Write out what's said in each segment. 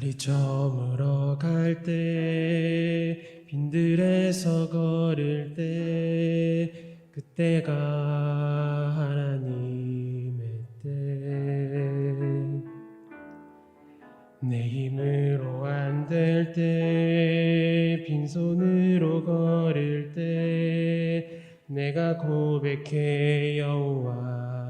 날이 저물어 갈 때 빈들에서 걸을 때 그때가 하나님의 때. 내 힘으로 안 될 때 빈손으로 걸을 때 내가 고백해 여호와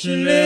에게 신뢰